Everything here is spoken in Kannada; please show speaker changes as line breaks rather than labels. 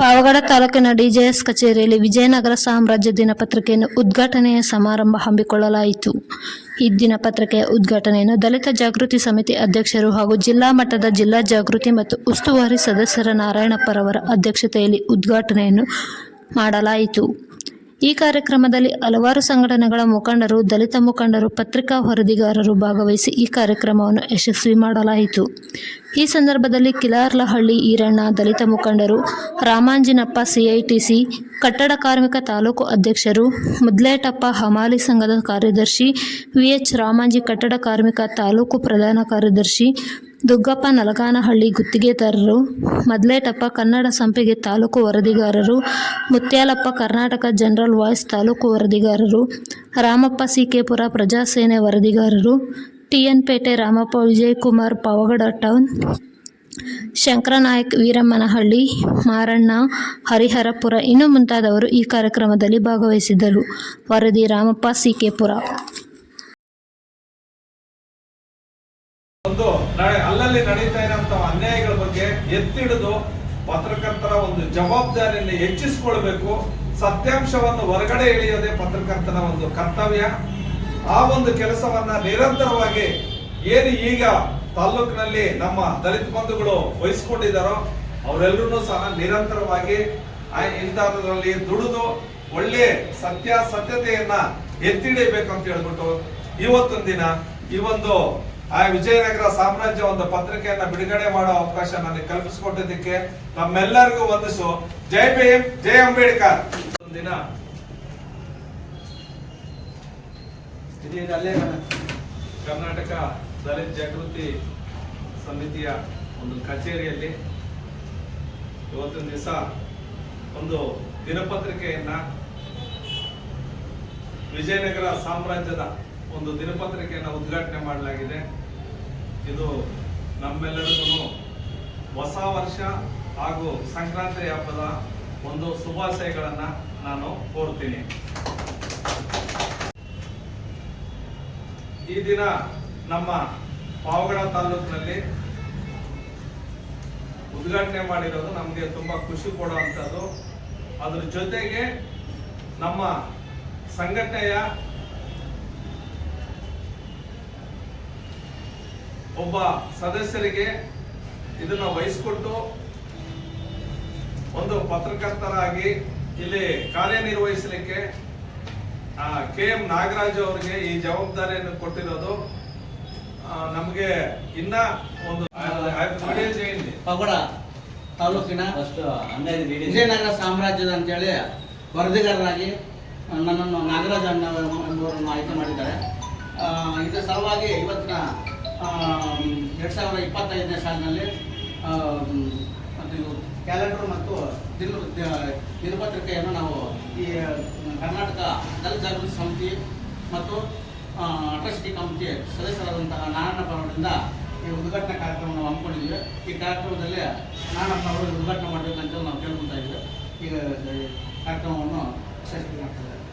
ಪಾವಗಡ ತಾಲೂಕಿನ ಡಿಜೆಎಸ್ ಕಚೇರಿಯಲ್ಲಿ ವಿಜಯನಗರ ಸಾಮ್ರಾಜ್ಯ ದಿನಪತ್ರಿಕೆಯನ್ನು ಉದ್ಘಾಟನೆಯ ಸಮಾರಂಭ ಹಮ್ಮಿಕೊಳ್ಳಲಾಯಿತು. ಈ ದಿನಪತ್ರಿಕೆಯ ಉದ್ಘಾಟನೆಯನ್ನು ದಲಿತ ಜಾಗೃತಿ ಸಮಿತಿ ಅಧ್ಯಕ್ಷರು ಹಾಗೂ ಜಿಲ್ಲಾ ಮಟ್ಟದ ಜಿಲ್ಲಾ ಜಾಗೃತಿ ಮತ್ತು ಉಸ್ತುವಾರಿ ಸದಸ್ಯರ ನಾರಾಯಣಪ್ಪರವರ ಅಧ್ಯಕ್ಷತೆಯಲ್ಲಿ ಉದ್ಘಾಟನೆಯನ್ನು ಮಾಡಲಾಯಿತು. ಈ ಕಾರ್ಯಕ್ರಮದಲ್ಲಿ ಹಲವಾರು ಸಂಘಟನೆಗಳ ಮುಖಂಡರು, ದಲಿತ ಮುಖಂಡರು, ಪತ್ರಿಕಾ ವರದಿಗಾರರು ಭಾಗವಹಿಸಿ ಈ ಕಾರ್ಯಕ್ರಮವನ್ನು ಯಶಸ್ವಿ ಮಾಡಲಾಯಿತು. ಈ ಸಂದರ್ಭದಲ್ಲಿ ಕಿಲಾರ್ಲಹಳ್ಳಿ ಈರಣ್ಣ, ದಲಿತ ಮುಖಂಡರು, ರಾಮಾಂಜಿನಪ್ಪ ಸಿಐಟಿಸಿ ಕಟ್ಟಡ ಕಾರ್ಮಿಕ ತಾಲೂಕು ಅಧ್ಯಕ್ಷರು, ಮುದ್ಲೇಟಪ್ಪ ಹಮಾಲಿ ಸಂಘದ ಕಾರ್ಯದರ್ಶಿ ವಿಎಚ್ ರಾಮಾಂಜಿ ಕಟ್ಟಡ ಕಾರ್ಮಿಕ ತಾಲೂಕು ಪ್ರಧಾನ ಕಾರ್ಯದರ್ಶಿ ದುಗ್ಗಪ್ಪ ನಲಗಾನಹಳ್ಳಿ ಗುತ್ತಿಗೆದಾರರು, ಮದ್ಲೇಟಪ್ಪ ಕನ್ನಡ ಸಂಪಿಗೆ ತಾಲೂಕು ವರದಿಗಾರರು, ಮುತ್ಯಾಲಪ್ಪ ಕರ್ನಾಟಕ ಜನರಲ್ ವಾಯ್ಸ್ ತಾಲೂಕು ವರದಿಗಾರರು, Ramappa C K Pura Prajasene ವರದಿಗಾರರು T N Pete Ramappa Vijayakumar Pavagada town, Shankaranayak Veerammanahalli, Maranna Hariharapura ಇನ್ನೂ ಮುಂತಾದವರು ಈ ಕಾರ್ಯಕ್ರಮದಲ್ಲಿ ಭಾಗವಹಿಸಿದ್ದರು. ವರದಿ ರಾಮಪ್ಪ ಸಿಕೆಪುರ.
ಅಲ್ಲಲ್ಲಿ ನಡೀತಾ ಇರೋಂಥ ಅನ್ಯಾಯಗಳ ಬಗ್ಗೆ ಎತ್ತಿಡಿದು ಪತ್ರಕರ್ತರ ಒಂದು ಜವಾಬ್ದಾರಿಯನ್ನು ಹೆಚ್ಚಿಸಿಕೊಳ್ಬೇಕು. ಸತ್ಯಾಂಶವನ್ನು ಹೊರಗಡೆ ಎಳೆಯೋದೇ ಪತ್ರಕರ್ತನ ಒಂದು ಕರ್ತವ್ಯ. ಆ ಒಂದು ಕೆಲಸವನ್ನ ನಿರಂತರವಾಗಿ ಏನು ಈಗ ತಾಲ್ಲೂಕಿನಲ್ಲಿ ನಮ್ಮ ದಲಿತ ಬಂಧುಗಳು ವಹಿಸ್ಕೊಂಡಿದ್ದಾರೋ ಅವರೆಲ್ಲರೂ ಸಹ ನಿರಂತರವಾಗಿ ಇಂಥದ್ರಲ್ಲಿ ದುಡಿದು ಒಳ್ಳೆ ಸತ್ಯಾಸತ್ಯತೆಯನ್ನ ಎತ್ತಿಡಬೇಕು ಅಂತ ಹೇಳ್ಬಿಟ್ಟು ಇವತ್ತೊಂದಿನ ದಿನ ಈ ಒಂದು ಆ ವಿಜಯನಗರ ಸಾಮ್ರಾಜ್ಯ ಒಂದು ಪತ್ರಿಕೆಯನ್ನ ಬಿಡುಗಡೆ ಮಾಡೋ ಅವಕಾಶ ನನಗೆ ಕಲ್ಪಿಸಿಕೊಟ್ಟಿದ್ದಕ್ಕೆ ನಮ್ಮೆಲ್ಲರಿಗೂ ವಂದಿಸು. ಜೈ ಭೀಮ್, ಜೈ ಅಂಬೇಡ್ಕರ್. ದಿನ ಕರ್ನಾಟಕ ದಲಿತ ಜಾಗೃತಿ ಸಮಿತಿಯ ಒಂದು ಕಚೇರಿಯಲ್ಲಿ ಇವತ್ತಿನ ದಿವಸ ಒಂದು ದಿನಪತ್ರಿಕೆಯನ್ನ ವಿಜಯನಗರ ಸಾಮ್ರಾಜ್ಯದ ಒಂದು ದಿನಪತ್ರಿಕೆಯನ್ನು ಉದ್ಘಾಟನೆ ಮಾಡಲಾಗಿದೆ. ಇದು ನಮ್ಮೆಲ್ಲರಿಗೂ ಹೊಸ ವರ್ಷ ಹಾಗೂ ಸಂಕ್ರಾಂತಿ ಹಬ್ಬದ ಒಂದು ಶುಭಾಶಯಗಳನ್ನ ನಾನು ಕೋರ್ತೀನಿ ಈ ದಿನ ನಮ್ಮ ಪಾವಗಡ ತಾಲೂಕಿನಲ್ಲಿ ಉದ್ಘಾಟನೆ ಮಾಡಿರೋದು ನಮಗೆ ತುಂಬಾ ಖುಷಿ ಕೊಡುವಂಥದ್ದು. ಅದ್ರ ಜೊತೆಗೆ ನಮ್ಮ ಸಂಘಟನೆಯ ಒಬ್ಬ ಸದಸ್ಯರಿಗೆ ಇದನ್ನ ವಹಿಸಿಕೊಟ್ಟು ಒಂದು ಪತ್ರಕರ್ತರಾಗಿ ಇಲ್ಲಿ ಕಾರ್ಯನಿರ್ವಹಿಸಲಿಕ್ಕೆ ಕೆ ಎಂ ನಾಗರಾಜ್ ಅವರಿಗೆ ಈ ಜವಾಬ್ದಾರಿಯನ್ನು ಕೊಟ್ಟಿರೋದು. ನಮಗೆ ನಮ್ಗೆ ಇನ್ನ ಒಂದು
ಪಗೋಡ ತಾಲೂಕಿನ ವಿಜಯನಗರ ಸಾಮ್ರಾಜ್ಯದ ಅಂತೇಳಿ ವರದಿಗಾರರಾಗಿ ನನ್ನನ್ನು ನಾಗರಾಜ್ ಅಣ್ಣ ಎಂಬುವರನ್ನು ಆಯ್ಕೆ ಮಾಡಿದ್ದಾರೆ. ಇದರ ಸಲುವಾಗಿ ಇವತ್ತಿನ ಎರಡು ಸಾವಿರದ ಇಪ್ಪತ್ತೈದನೇ ಸಾಲಿನಲ್ಲಿ ಮತ್ತು ಕ್ಯಾಲೆಂಡರ್ ಮತ್ತು ದಿನ ದಿನಪತ್ರಿಕೆಯನ್ನು ನಾವು ಈ ಕರ್ನಾಟಕ ದಲಿತ ಜಾಗೃತಿ ಸಮಿತಿ ಮತ್ತು ಟ್ರಸ್ಟಿ ಕಮಿಟಿ ಸದಸ್ಯರಾದಂತಹ ನಾರಾಯಣಪ್ಪ ಅವರಿಂದ ಈ ಉದ್ಘಾಟನಾ ಕಾರ್ಯಕ್ರಮವನ್ನು ಹಮ್ಮಿಕೊಂಡಿದ್ದೀವಿ. ಈ ಕಾರ್ಯಕ್ರಮದಲ್ಲಿ ನಾರಾಯಣಪ್ಪ ಅವರು ಉದ್ಘಾಟನೆ ಮಾಡಬೇಕಂತ ನಾವು ಕೇಳ್ಕೊತಾ ಇದ್ದೀವಿ. ಈಗ ಕಾರ್ಯಕ್ರಮವನ್ನು ಯಶಸ್ವಿ ಮಾಡ್ತಿದ್ದಾರೆ